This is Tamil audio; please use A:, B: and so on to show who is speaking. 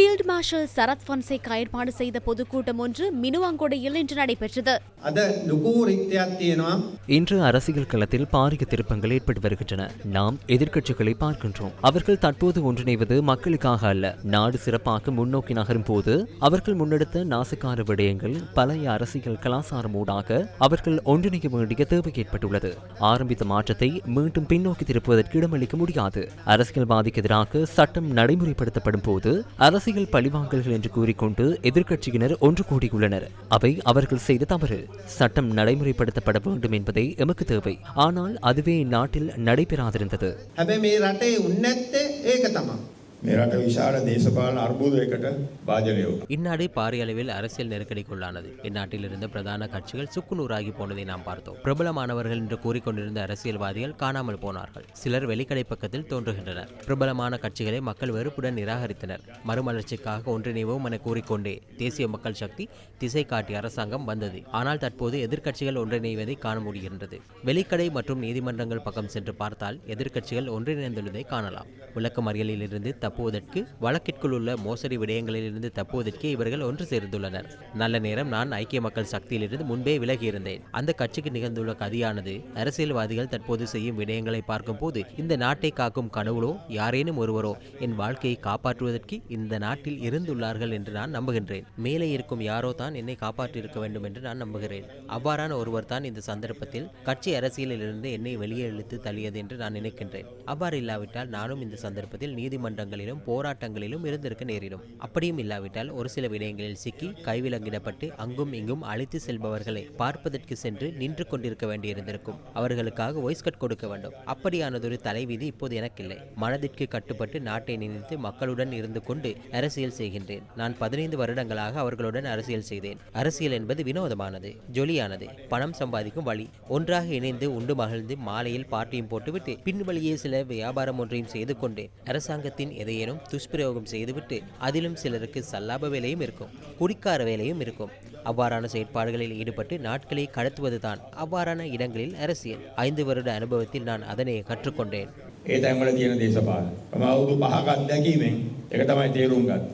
A: feel field marshal Sarath Fonseka ஏற்பாடு செய்த பொதுக்கூட்டம் ஒன்று மினுவாங்கொடையில் இன்று நடைபெற்றது.
B: இன்று அரசியல் களத்தில் பாரிய திருப்பங்கள் ஏற்பட்டு வருகின்றன. நாம் எதிர்க்கட்சிகளை பார்க்கின்றோம். அவர்கள் தற்போது ஒன்றிணைவது மக்களுக்காக அல்ல. நாடு சிறப்பாக முன்னோக்கி நகரும் போது அவர்கள் முன்னெடுத்த நாசுக்கார விடயங்கள் பழைய அரசியல் கலாசாரம் ஊடாக அவர்கள் ஒன்றிணைக்க வேண்டிய தேவை ஏற்பட்டுள்ளது. ஆரம்பித்த மாற்றத்தை மீண்டும் பின்னோக்கி திருப்புவதற்கு இடமளிக்க முடியாது. அரசியல்வாதிக்கு எதிராக சட்டம் நடைமுறைப்படுத்தப்படும் போது அரசியல் பழிவாங்கல்கள் என்று கூறிக்கொண்டு எதிர்க்கட்சியினர் ஒன்று கூடியுள்ளனர். அவை அவர்கள் செய்த தவறு. சட்டம் நடைமுறைப்படுத்தப்பட வேண்டும் என்பதே எமக்கு தேவை. ஆனால் அதுவே நாட்டில் நடைபெறாதிருந்தது.
C: හැබැ මේ රටේ උන්නැත්තේ ඒක තමා.
D: මේ රට විශාල දේශපාලන අර්බුදයකට භාජනය වුණා.
E: இந்நாடு பாரிய அளவில் அரசியல் நெருக்கடிக்குள்ளானது இந்நாட்டில் இருந்த பிரதான கட்சிகள் சுக்குநூறாகி போனதை நாம் பார்த்தோம் பிரபலமானவர்கள் என்று கூறிக்கொண்டிருந்த அரசியல்வாதிகள் காணாமல் போனார்கள் சிலர் வெளிக்கடை பக்கத்தில் தோன்றுகின்றனர் பிரபலமான கட்சிகளை மக்கள் வெறுப்புடன் நிராகரித்தனர் மறுமலர்ச்சிக்காக ஒன்றிணைவோம் என கூறிக்கொண்டே தேசிய மக்கள் சக்தி திசை காட்டிய அரசாங்கம் வந்தது ஆனால் தற்போது எதிர்க்கட்சிகள் ஒன்றிணைவதை காண முடிகின்றது வெளிக்கடை மற்றும் நீதிமன்றங்கள் பக்கம் சென்று பார்த்தால் எதிர்க்கட்சிகள் ஒன்றிணைந்துள்ளதை காணலாம் விளக்கமறியலில் இருந்து தப்புவதற்கு வழக்கிற்குள் உள்ள மோசடி விடயங்களிலிருந்து தப்புவதற்கே இவர்கள் ஒன்று சேர்ந்துள்ளனர். நல்ல நேரம் நான் ஐக்கிய மக்கள் சக்தியிலிருந்து முன்பே விலகியிருந்தேன். அந்த கட்சிக்கு நிகழ்ந்துள்ள கதியானது அரசியல்வாதிகள் தற்போது செய்யும் விடயங்களை பார்க்கும் போது இந்த நாட்டை காக்கும் கனவுளோ யாரேனும் ஒருவரோ என் வாழ்க்கையை காப்பாற்றுவதற்கு இந்த நாட்டில் இருந்துள்ளார்கள் என்று நான் நம்புகின்றேன். மேலே இருக்கும் யாரோ தான் என்னை காப்பாற்றியிருக்க வேண்டும் என்று நான் நம்புகிறேன். அவ்வாறான ஒருவர் தான் இந்த சந்தர்ப்பத்தில் கட்சி அரசியலிலிருந்து என்னை வெளியே இழுத்து தள்ளியது என்று நான் நினைக்கின்றேன். அவ்வாறு இல்லாவிட்டால் நானும் இந்த சந்தர்ப்பத்தில் நீதிமன்றங்களிலும் போராட்டங்களிலும் இருந்திருக்க நேரிடும். அப்படியும் இல்லாவிட்டால் ஒரு சில விடயங்களில் சிக்கி கைவிலங்கிடப்பட்டு அங்கும் இங்கும் அழைத்து செல்பவர்களை பார்ப்பதற்கு சென்று நின்று கொண்டிருக்க வேண்டியிருந்திருக்கும். அவர்களுக்காக வாய்ஸ் கட் கொடுக்க வேண்டும். அப்படியானதொரு தலைவிதி இப்போது எனக்கில்லை. மனதிற்கு கட்டுப்பட்டு நாட்டை நினைத்து மக்களுடன் இருந்து கொண்டு அரசியல் செய்கின்றேன். நான் பதினைந்து வருடங்களாக அவர்களுடன் அரசியல் செய்தேன். அரசியல் என்பது வினோதமானது ஜொலியானது பணம் சம்பாதிக்கும் வழி. ஒன்றாக இணைந்து உண்டு மகிழ்ந்து மாலையில் பார்ட்டியும் போட்டுவிட்டு பின் வழியே சில வியாபாரம் ஒன்றையும் செய்து கொண்டு அரசாங்கத்தின் எதையேனும் துஷ்பிரயோகம் செய்துவிட்டு அதிலும் சிலருக்கு சல்லாப வேலையும் இருக்கும் குடிக்கார வேலையும் இருக்கும் அவ்வாறான செயற்பாடுகளில் ஈடுபட்டு நாட்களை கடத்துவதுதான் அவ்வாறான இடங்களில் அரசியல் ஐந்து வருட அனுபவத்தில் நான் அதனை கற்றுக்கொண்டேன்
D: ඒ තැන්වල තියෙන දේශපාලන. මම අවුරුදු පහක අත්දැකීමෙන් ඒක තමයි තේරුම් ගත්තේ.